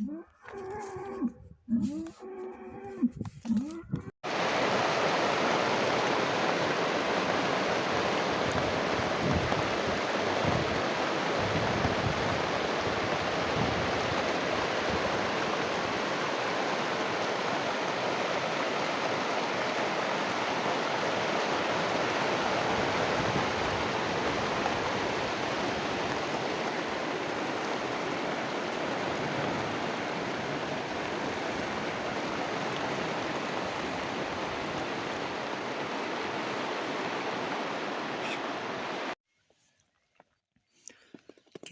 Mm-hmm.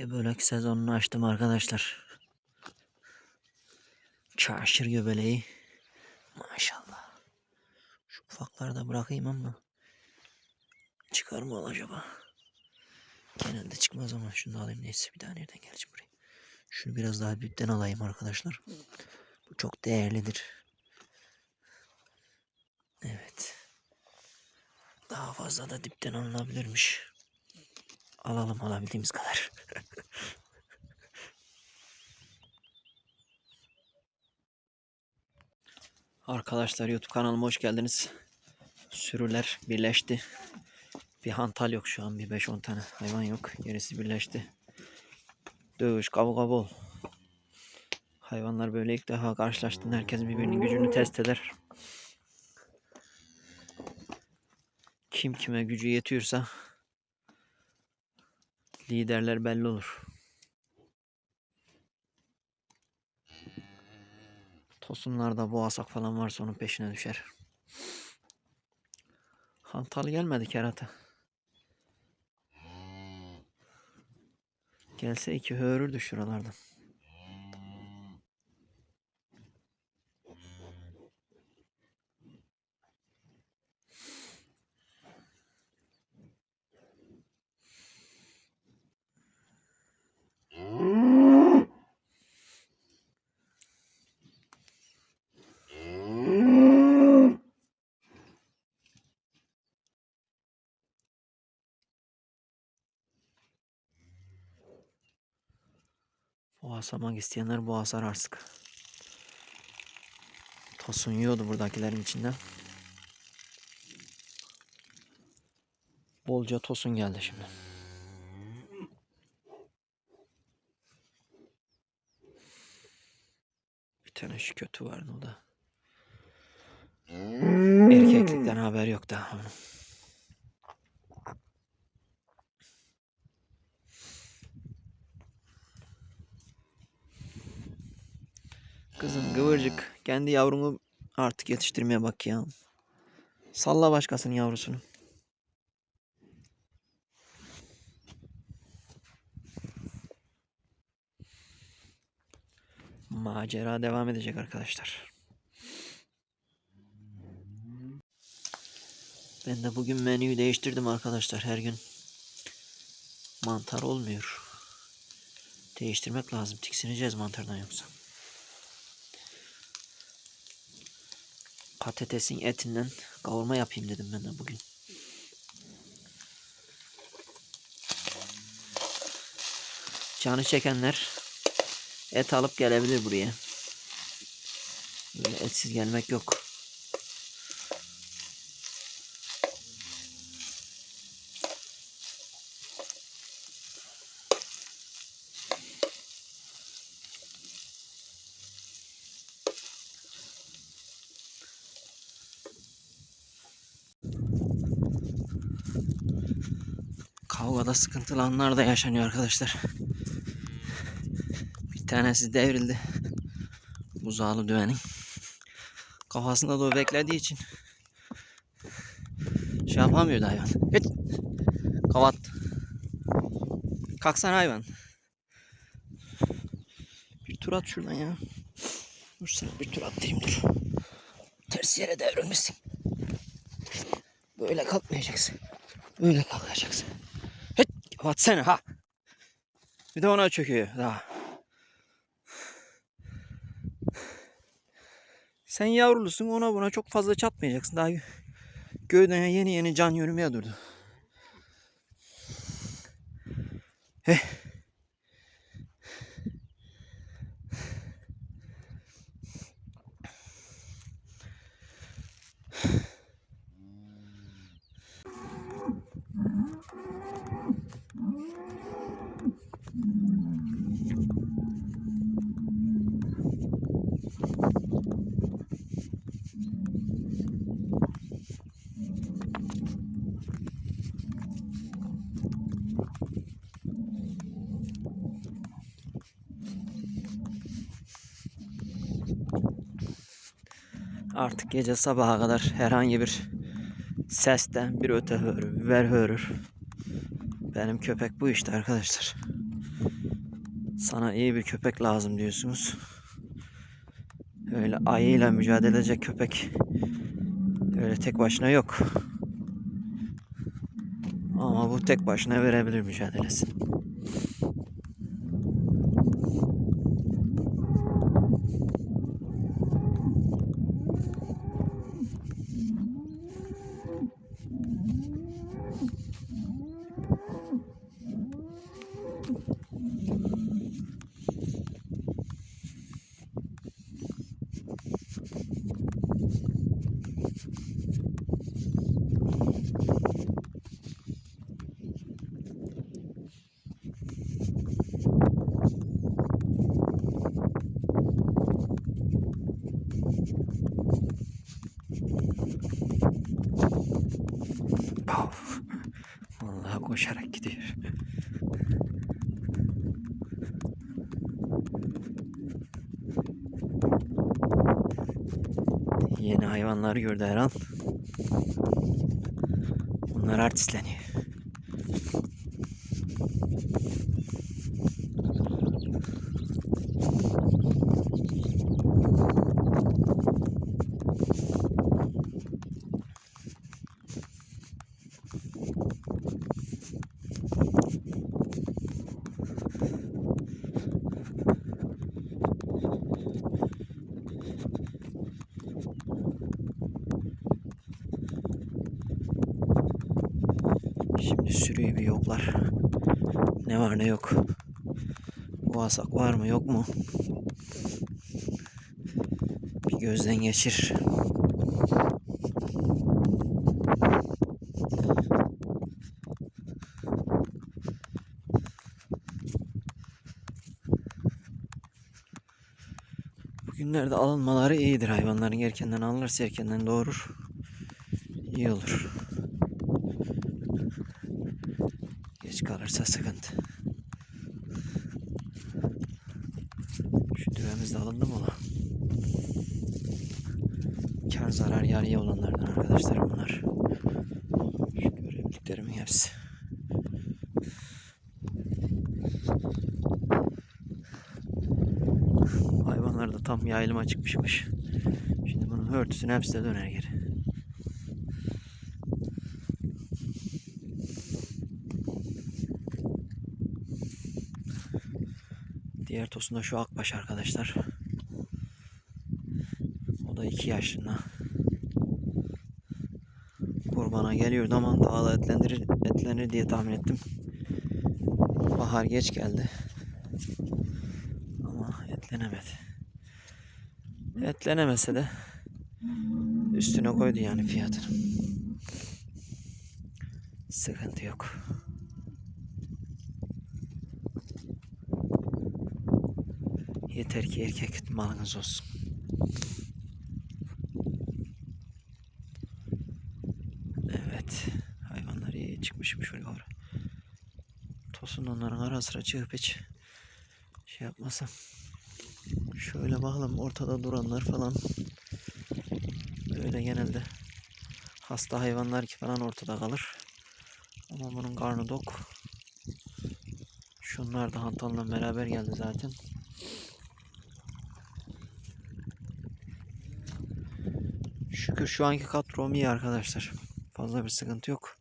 Göbelek sezonunu açtım arkadaşlar. Çarşır göbeleği. Maşallah. Şu ufakları da bırakayım ama çıkar mı acaba? Genelde çıkmaz ama şunu da alayım neyse bir daha nereden geleceğim buraya. Şunu biraz daha büyükten alayım arkadaşlar. Bu çok değerlidir. Evet. Daha fazla da dipten alınabilirmiş. Alalım alabildiğimiz kadar. Arkadaşlar YouTube kanalıma hoş geldiniz. Sürüler birleşti. Bir hantal yok şu an. Bir 5-10 tane hayvan yok. Gerisi birleşti. Dövüş, kavga bol. Hayvanlar böyle ilk defa karşılaştığında herkes birbirinin gücünü test eder. Kim kime gücü yetiyorsa liderler belli olur. Tosunlarda boğasak falan varsa onun peşine düşer. Hantal gelmedi kerata. Gelse iki höğürürdü şuralardan. Boğasamak isteyenler boğasar artık. Tosun yiyordu buradakilerin içinden. Bolca tosun geldi şimdi. Bir tane şu kötü vardı o da. Erkeklikten haber yok daha onun. Kızım kıvırcık. Kendi yavrunu artık yetiştirmeye bak ya. Salla başkasının yavrusunu. Macera devam edecek arkadaşlar. Ben de bugün menüyü değiştirdim arkadaşlar her gün. Mantar olmuyor. Değiştirmek lazım. Tiksineceğiz mantardan yoksa. Patatesin etinden kavurma yapayım dedim ben de bugün. Canı çekenler et alıp gelebilir buraya. Böyle etsiz gelmek yok. Kavgada sıkıntılı anlar da yaşanıyor arkadaşlar. Bir tanesi devrildi. Buzağlı düvenin. Kafasında da o beklediği için şey yapamıyordu hayvan. Hıt! Kavat. Kalksana hayvan. Bir tur at şuradan ya. Dur sana bir tur attırayım dur. Ters yere devrilmişsin. Böyle kalkmayacaksın. Böyle kalkacaksın. Hıt! Batsana ha. Bir de ona çöküyor daha. Sen yavrulusun ona buna çok fazla çatmayacaksın. Daha göğden yeni yeni can yürümeye durdu. Heh. Artık gece sabaha kadar herhangi bir sesten bir öte hörür, biber hörür. Benim köpek bu işte arkadaşlar. Sana iyi bir köpek lazım diyorsunuz. Öyle ayıyla mücadele edecek köpek öyle tek başına yok. Ama bu tek başına verebilir mücadelesini. Yeni hayvanlar gördü her an. Bunlar artistleniyor. Şimdi sürüyü bir yoklar. Ne var ne yok. Bu asak var mı yok mu? Bir gözden geçir. Bugünlerde alınmaları iyidir. Hayvanların erkenden alınırsa erkenden doğurur. İyi olur. Geç kalırsa sıkıntı. Şu düvemiz de alındı mı ola? Kar yarıya olanlardan arkadaşlar bunlar. Şu görebildiklerimin hepsi. Hayvanlar da tam yayılıma çıkmışmış. Şimdi bunun örtüsünü hepsi de döner geri. Diğer tosun da şu akbaş arkadaşlar. O da iki yaşında. Kurbana geliyordu ama daha da etlendirir, etlenir diye tahmin ettim. Bahar geç geldi. Ama etlenemedi. Etlenemese de üstüne koydu yani fiyatını. Sıkıntı yok. Yeter ki erkek malınız olsun. Evet. Hayvanlar iyi çıkmışım şöyle var. Tosun onların ara sıra çıkıp hiç şey yapmasam. Şöyle bakalım ortada duranlar falan. Böyle genelde hasta hayvanlar ki falan ortada kalır. Ama bunun karnı dok. Şunlar da Hantal'la beraber geldi zaten. Şükür şu anki kadrom iyi arkadaşlar. Fazla bir sıkıntı yok.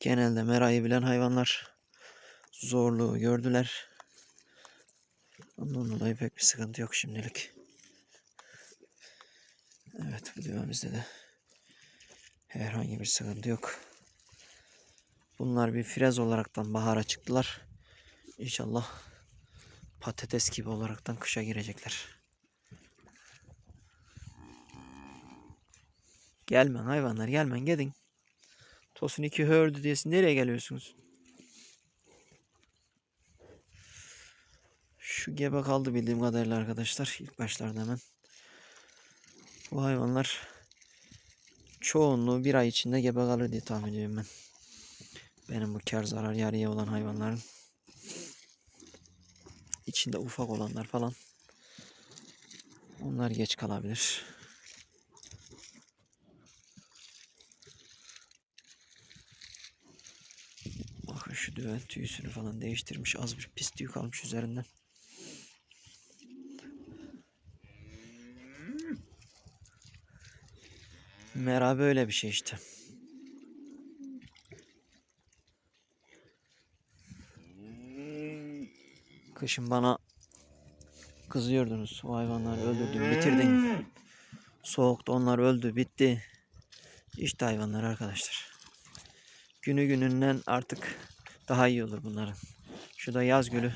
Genelde merayı bilen hayvanlar zorluğu gördüler. Ondan dolayı pek bir sıkıntı yok şimdilik. Evet bu düğümüzde de herhangi bir sıkıntı yok. Bunlar bir firez olaraktan bahara çıktılar. İnşallah patates gibi olaraktan kışa girecekler. Gelmen hayvanlar gelmen gidin. Tosun iki hördü diyesin nereye geliyorsunuz? Şu gebe kaldı bildiğim kadarıyla arkadaşlar. İlk başlarda hemen. Bu hayvanlar çoğunluğu bir ay içinde gebe kalır diye tahmin ediyorum ben. Benim bu kar zarar yarıya olan hayvanların içinde ufak olanlar falan onlar geç kalabilir. Bakın şu düven tüyüsünü falan değiştirmiş. Az bir pis tüy kalmış üzerinden. Mera böyle bir şey işte. Kışın bana kızıyordunuz. O hayvanları öldürdün, bitirdin. Soğukta onlar öldü, bitti. İşte hayvanlar arkadaşlar. Günü gününden artık daha iyi olur bunların. Şu da yaz gülü.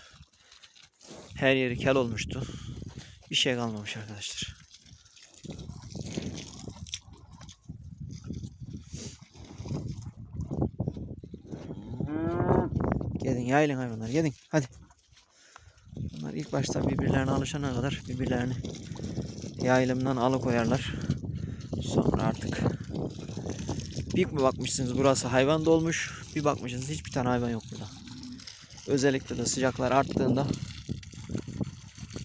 Her yeri kel olmuştu. Bir şey kalmamış arkadaşlar. Gelin yayılın hayvanlar gelin hadi. Bunlar ilk başta birbirlerine alışana kadar birbirlerini yayılımdan alıkoyarlar. Sonra artık bir bakmışsınız burası hayvan dolmuş. Bir bakmışsınız hiçbir tane hayvan yok burada. Özellikle de sıcaklar arttığında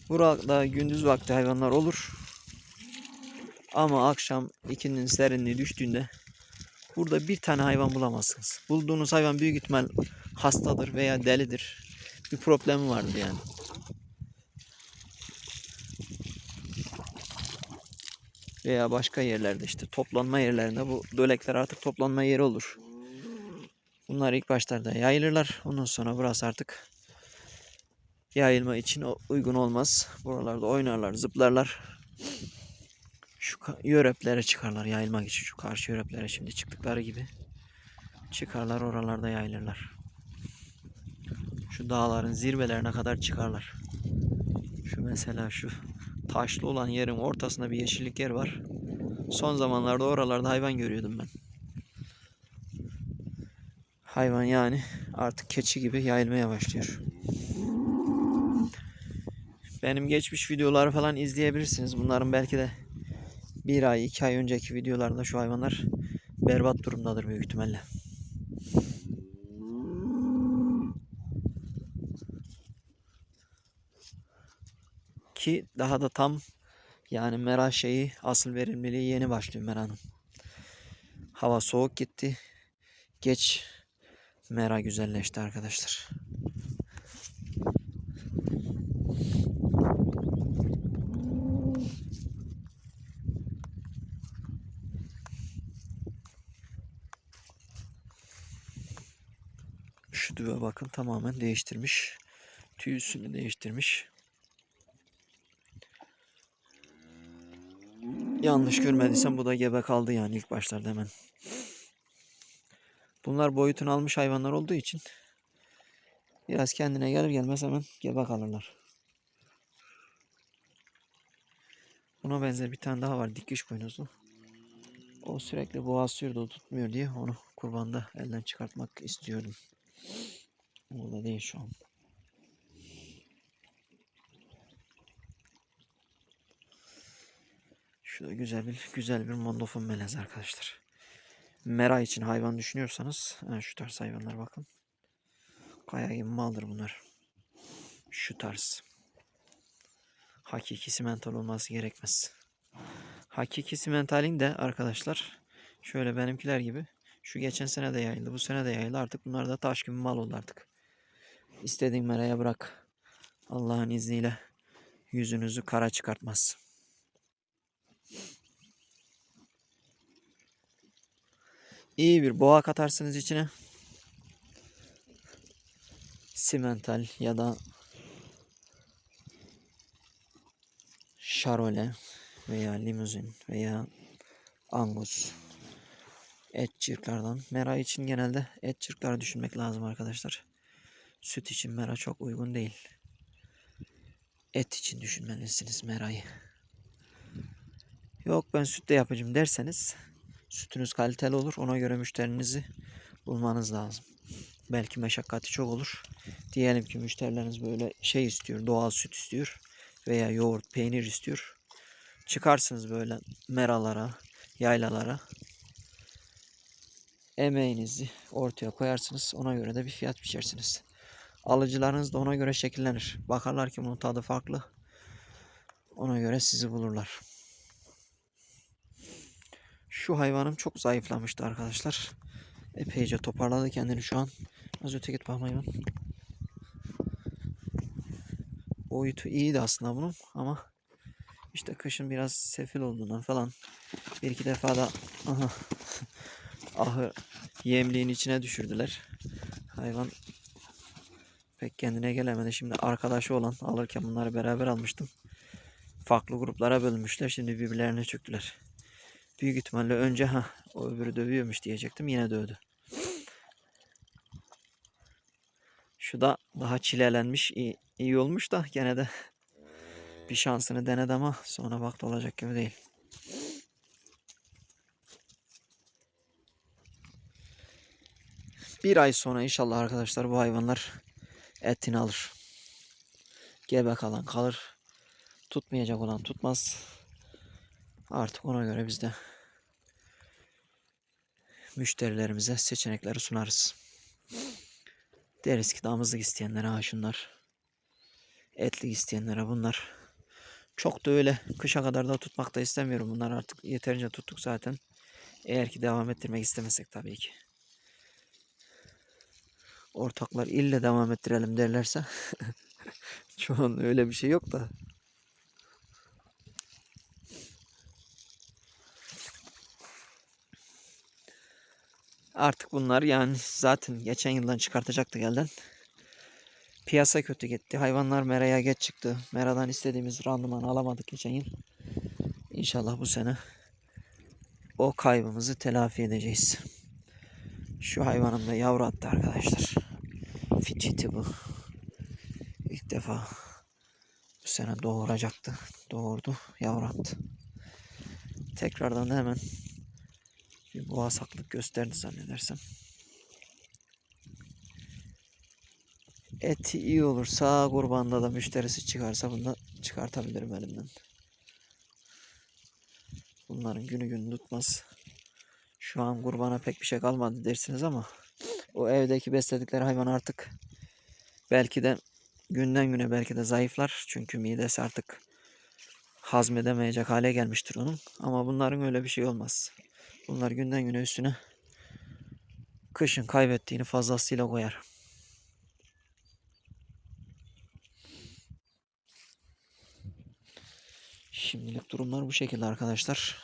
burada gündüz vakti hayvanlar olur. Ama akşam ikinin serinliği düştüğünde burada bir tane hayvan bulamazsınız. Bulduğunuz hayvan büyük ihtimal hastadır veya delidir. Bir problemi vardır yani. Veya başka yerlerde işte toplanma yerlerinde bu dölekler artık toplanma yeri olur. Bunlar ilk başlarda yayılırlar. Ondan sonra burası artık yayılma için uygun olmaz. Buralarda oynarlar, zıplarlar. Şu yöreplere çıkarlar yayılmak için. Şu karşı yöreplere şimdi çıktıkları gibi. Çıkarlar oralarda yayılırlar. Şu dağların zirvelerine kadar çıkarlar. Şu mesela şu taşlı olan yerin ortasında bir yeşillik yer var. Son zamanlarda oralarda hayvan görüyordum ben. Hayvan yani artık keçi gibi yayılmaya başlıyor. Benim geçmiş videoları falan izleyebilirsiniz. Bunların belki de bir ay, iki ay önceki videolarında şu hayvanlar berbat durumdadır büyük ihtimalle. Ki daha da tam yani mera şeyi asıl verimliliği yeni başlıyor meranın. Hava soğuk gitti. Geç mera güzelleşti arkadaşlar. Şu düve bakın tamamen değiştirmiş. Tüysünü değiştirmiş. Yanlış görmediysem bu da gebe kaldı yani ilk başlarda hemen. Bunlar boyutunu almış hayvanlar olduğu için biraz kendine gelir gelmez hemen gebe kalırlar. Buna benzer bir tane daha var dikiş boynuzlu. O sürekli boğazlıyordu o tutmuyor diye onu kurbanda elden çıkartmak istiyordum. O da değil şu an. Şu da güzel bir güzel bir mondofon melez arkadaşlar. Mera için hayvan düşünüyorsanız şu tarz hayvanlar bakın. Kaya gibi maldır bunlar. Şu tarz. Hakiki simental olması gerekmez. Hakiki simentalin de arkadaşlar şöyle benimkiler gibi şu geçen sene de yayıldı. Bu sene de yayıldı. Artık bunlar da taş gibi mal oldu artık. İstediğin meraya bırak. Allah'ın izniyle yüzünüzü kara çıkartmaz. İyi bir boğa katarsınız içine. Simental ya da Charolais veya limuzin veya angus et çırklardan. Mera için genelde et çırkları düşünmek lazım arkadaşlar. Süt için mera çok uygun değil. Et için düşünmelisiniz merayı. Yok ben süt de yapacağım derseniz sütünüz kaliteli olur. Ona göre müşterinizi bulmanız lazım. Belki meşakkati çok olur. Diyelim ki müşterileriniz böyle şey istiyor, doğal süt istiyor veya yoğurt, peynir istiyor. Çıkarsınız böyle meralara, yaylalara. Emeğinizi ortaya koyarsınız. Ona göre de bir fiyat biçersiniz. Alıcılarınız da ona göre şekillenir. Bakarlar ki bunun tadı farklı. Ona göre sizi bulurlar. Şu hayvanım çok zayıflamıştı arkadaşlar. Epeyce toparladı kendini şu an. Az öte git bakma hayvan. Boyutu iyiydi aslında bunun ama işte kışın biraz sefil olduğundan falan bir iki defa da aha, yemliğin içine düşürdüler. Hayvan pek kendine gelemedi. Şimdi arkadaşı olan alırken bunları beraber almıştım. Farklı gruplara bölmüşler. Şimdi birbirlerine çöktüler. Büyük ihtimalle önce ha o öbürü dövüyormuş diyecektim. Yine dövdü. Şu da daha çilelenmiş. iyi, iyi olmuş da gene de bir şansını denedi ama sonra baktı olacak gibi değil. Bir ay sonra inşallah arkadaşlar bu hayvanlar etini alır. Gebe kalan kalır. Tutmayacak olan tutmaz. Artık ona göre biz de müşterilerimize seçenekleri sunarız. Deriz ki damızlık isteyenlere ha şunlar. Etlik isteyenlere bunlar. Çok da öyle kışa kadar da tutmak da istemiyorum. Bunlar artık yeterince tuttuk zaten. Eğer ki devam ettirmek istemesek tabii ki. Ortaklar ille devam ettirelim derlerse şu an öyle bir şey yok da. Artık bunlar yani zaten geçen yıldan çıkartacaktı elden. Piyasa kötü gitti. Hayvanlar meraya geç çıktı. Meradan istediğimiz randımanı alamadık geçen yıl. İnşallah bu sene o kaybımızı telafi edeceğiz. Şu hayvanım da yavru attı arkadaşlar. Fiçiti bu. İlk defa bu sene doğuracaktı. Doğurdu. Yavru attı. Tekrardan da hemen bir boğazaklık gösterdi zannedersem. Eti iyi olursa kurbanda da müşterisi çıkarsa bunu çıkartabilirim elimden. Bunların günü gün tutmaz. Şu an kurbana pek bir şey kalmadı dersiniz ama o evdeki besledikleri hayvan artık belki de günden güne belki de zayıflar. Çünkü midesi artık hazmedemeyecek hale gelmiştir onun. Ama bunların öyle bir şey olmaz. Bunlar günden güne üstüne kışın kaybettiğini fazlasıyla koyar. Şimdilik durumlar bu şekilde arkadaşlar.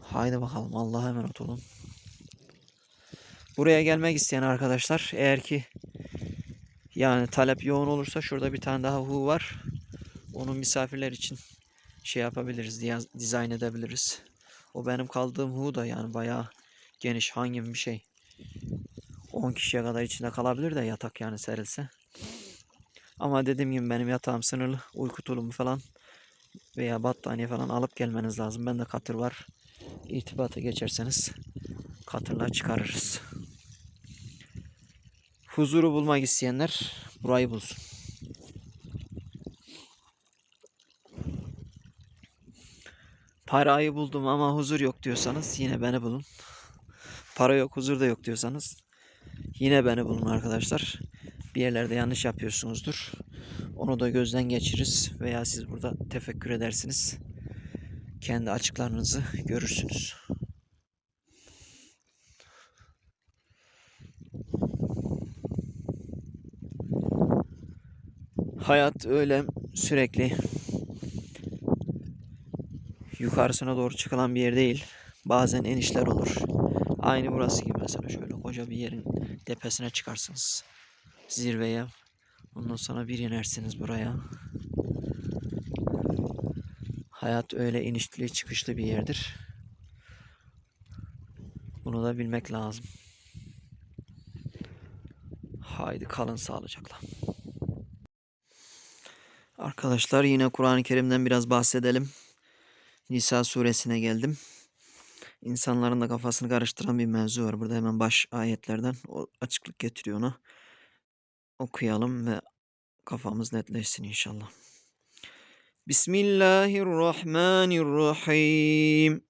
Haydi bakalım Allah'a emanet olun. Buraya gelmek isteyen arkadaşlar eğer ki yani talep yoğun olursa şurada bir tane daha hu var. Onu misafirler için şey yapabiliriz, dizayn edebiliriz. O benim kaldığım hu da yani bayağı geniş hangim bir şey. 10 kişiye kadar içinde kalabilir de yatak yani serilse. Ama dediğim gibi benim yatağım sınırlı. Uyku tulumu falan veya battaniye falan alıp gelmeniz lazım. Bende katır var. İrtibata geçerseniz katırla çıkarırız. Huzuru bulmak isteyenler burayı bulsun. Parayı buldum ama huzur yok diyorsanız yine beni bulun. Para yok, huzur da yok diyorsanız yine beni bulun arkadaşlar. Bir yerlerde yanlış yapıyorsunuzdur. Onu da gözden geçiririz veya siz burada tefekkür edersiniz. Kendi açıklarınızı görürsünüz. Hayat öyle sürekli yukarısına doğru çıkılan bir yer değil. Bazen enişler olur. Aynı burası gibi mesela şöyle koca bir yerin tepesine çıkarsınız. Zirveye. Ondan sonra bir inersiniz buraya. Hayat öyle inişli çıkışlı bir yerdir. Bunu da bilmek lazım. Haydi kalın sağlıcakla. Arkadaşlar yine Kur'an-ı Kerim'den biraz bahsedelim. Nisa suresine geldim. İnsanların da kafasını karıştıran bir mevzu var. Burada hemen baş ayetlerden o açıklık getiriyor ona. Okuyalım ve kafamız netleşsin inşallah. Bismillahirrahmanirrahim.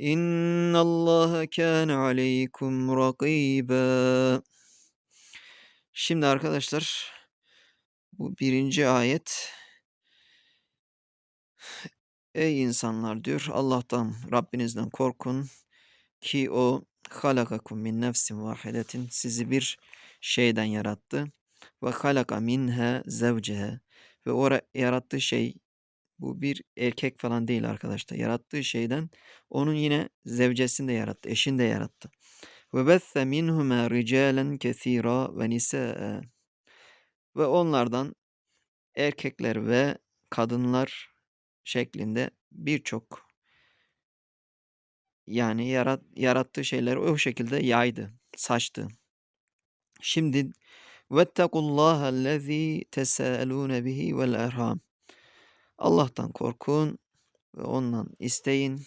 إن الله كان عليكم رقيبا Şimdi arkadaşlar bu birinci ayet Ey insanlar diyor Allah'tan Rabbinizden korkun ki o halakakum min nefsin vahidetin sizi bir şeyden yarattı ve halaka minha zevceha ve o yarattığı şey bu bir erkek falan değil arkadaşlar. Yarattığı şeyden onun yine zevcesini de yarattı, eşini de yarattı. Ve besse minhuma ricalen kesira ve nisaa. Ve onlardan erkekler ve kadınlar şeklinde birçok yani yarat, yarattığı şeyleri o şekilde yaydı, saçtı. Şimdi vettekullaha allazi tesalune bihi vel erham. Allah'tan korkun ve ondan isteyin.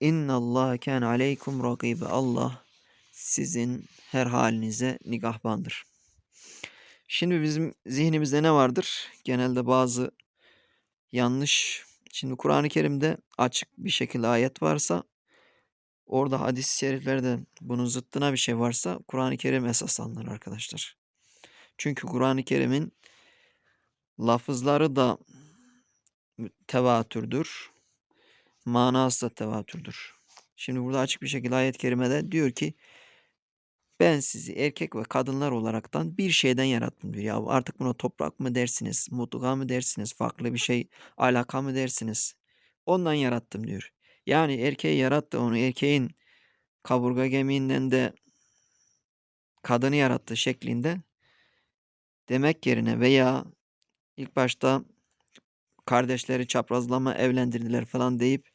İnna Allah kan aleykum rakibe. Allah sizin her halinize nigahbandır. Şimdi bizim zihnimizde ne vardır? Genelde bazı yanlış. Şimdi Kur'an-ı Kerim'de açık bir şekilde ayet varsa orada hadis-i şeriflerde bunun zıttına bir şey varsa Kur'an-ı Kerim esas alınır arkadaşlar. Çünkü Kur'an-ı Kerim'in lafızları da tevatürdür. Manası da tevatürdür. Şimdi burada açık bir şekilde ayet-i kerimede diyor ki ben sizi erkek ve kadınlar olaraktan bir şeyden yarattım diyor. Ya artık buna toprak mı dersiniz, mutluğa mı dersiniz, farklı bir şey, alaka mı dersiniz? Ondan yarattım diyor. Yani erkeği yarattı onu. Erkeğin kaburga gemiğinden de kadını yarattı şeklinde demek yerine veya ilk başta kardeşleri çaprazlama evlendirdiler falan deyip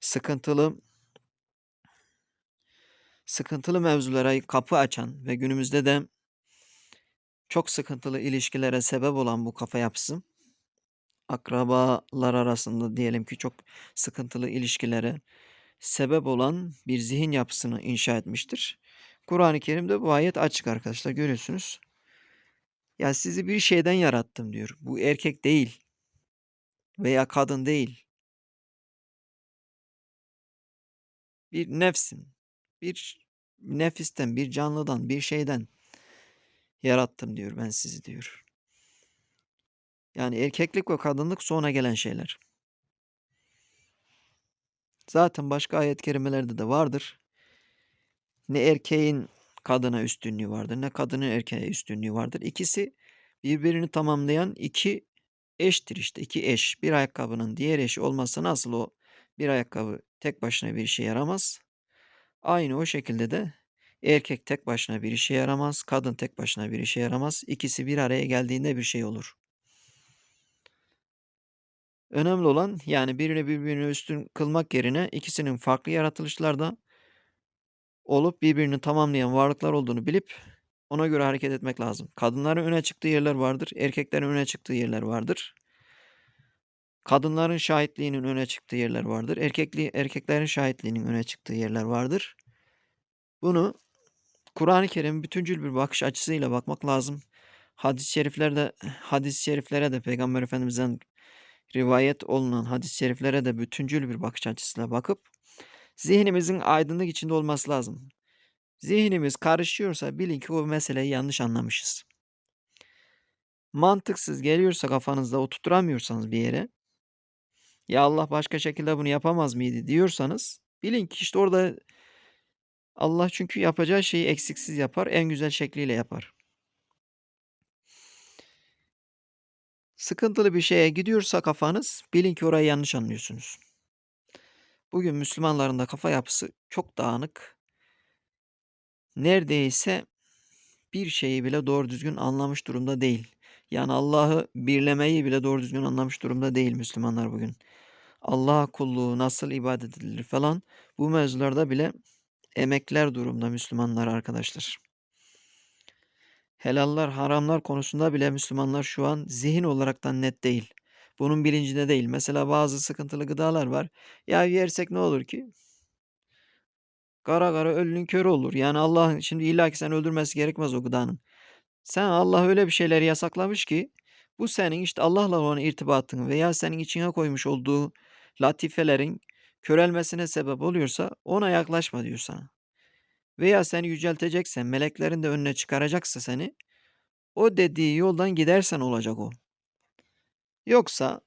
sıkıntılı sıkıntılı mevzulara kapı açan ve günümüzde de çok sıkıntılı ilişkilere sebep olan bu kafa yapısı akrabalar arasında diyelim ki çok sıkıntılı ilişkilere sebep olan bir zihin yapısını inşa etmiştir. Kur'an-ı Kerim'de bu ayet açık arkadaşlar görüyorsunuz. Ya sizi bir şeyden yarattım diyor. Bu erkek değil veya kadın değil. Bir nefsin, bir nefisten, bir canlıdan, bir şeyden yarattım diyor ben sizi diyor. Yani erkeklik ve kadınlık sonra gelen şeyler. Zaten başka ayet kerimelerde de vardır. Ne erkeğin kadına üstünlüğü vardır, ne kadının erkeğe üstünlüğü vardır. İkisi birbirini tamamlayan iki eştir işte. iki eş. Bir ayakkabının diğer eşi olmazsa nasıl o bir ayakkabı tek başına bir işe yaramaz. Aynı o şekilde de erkek tek başına bir işe yaramaz, kadın tek başına bir işe yaramaz. İkisi bir araya geldiğinde bir şey olur. Önemli olan yani birini birbirine üstün kılmak yerine ikisinin farklı yaratılışlarda olup birbirini tamamlayan varlıklar olduğunu bilip ona göre hareket etmek lazım. Kadınların öne çıktığı yerler vardır, erkeklerin öne çıktığı yerler vardır. Kadınların şahitliğinin öne çıktığı yerler vardır. Erkekli, erkeklerin şahitliğinin öne çıktığı yerler vardır. Bunu Kur'an-ı Kerim bütüncül bir bakış açısıyla bakmak lazım. Hadis-i şeriflerde hadis-i şeriflere de Peygamber Efendimiz'den rivayet olunan hadis-i şeriflere de bütüncül bir bakış açısıyla bakıp zihnimizin aydınlık içinde olması lazım. Zihnimiz karışıyorsa bilin ki o meseleyi yanlış anlamışız. Mantıksız geliyorsa kafanızda oturtamıyorsanız bir yere ya Allah başka şekilde bunu yapamaz mıydı diyorsanız bilin ki işte orada Allah çünkü yapacağı şeyi eksiksiz yapar, en güzel şekliyle yapar. Sıkıntılı bir şeye gidiyorsa kafanız bilin ki orayı yanlış anlıyorsunuz. Bugün Müslümanların da kafa yapısı çok dağınık. Neredeyse bir şeyi bile doğru düzgün anlamış durumda değil. Yani Allah'ı birlemeyi bile doğru düzgün anlamış durumda değil Müslümanlar bugün. Allah'a kulluğu nasıl ibadet edilir falan bu mevzularda bile emekler durumda Müslümanlar arkadaşlar. Helallar, haramlar konusunda bile Müslümanlar şu an zihin olaraktan net değil. Bunun bilincinde değil. Mesela bazı sıkıntılı gıdalar var. Ya yersek ne olur ki? Kara kara ölünün körü olur. Yani Allah şimdi illa ki sen öldürmesi gerekmez o gıdanın. Sen Allah öyle bir şeyleri yasaklamış ki bu senin işte Allah'la olan irtibatın veya senin içine koymuş olduğu latifelerin körelmesine sebep oluyorsa ona yaklaşma diyor sana. Veya seni yüceltecekse, meleklerin de önüne çıkaracaksa seni, o dediği yoldan gidersen olacak o. Yoksa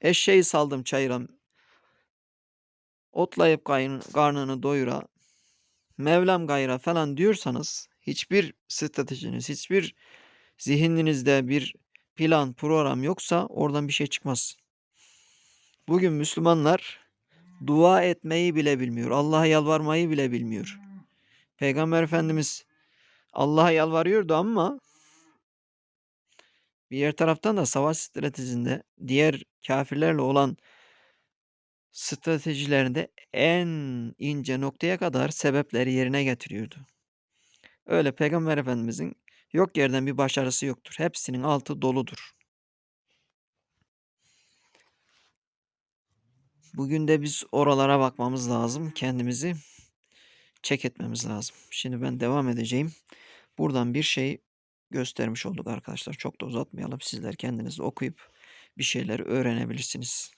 eşeği saldım çayıra, otlayıp karnını doyura, Mevlam gayra falan diyorsanız hiçbir stratejiniz, hiçbir zihninizde bir plan, program yoksa oradan bir şey çıkmaz. Bugün Müslümanlar dua etmeyi bile bilmiyor. Allah'a yalvarmayı bile bilmiyor. Peygamber Efendimiz Allah'a yalvarıyordu ama bir yer taraftan da savaş stratejisinde diğer kafirlerle olan stratejilerinde en ince noktaya kadar sebepleri yerine getiriyordu. Öyle Peygamber Efendimizin yok yerden bir başarısı yoktur. Hepsinin altı doludur. Bugün de biz oralara bakmamız lazım. Kendimizi çek etmemiz lazım. Şimdi ben devam edeceğim. Buradan bir şey göstermiş olduk arkadaşlar. Çok da uzatmayalım. Sizler kendiniz okuyup bir şeyler öğrenebilirsiniz.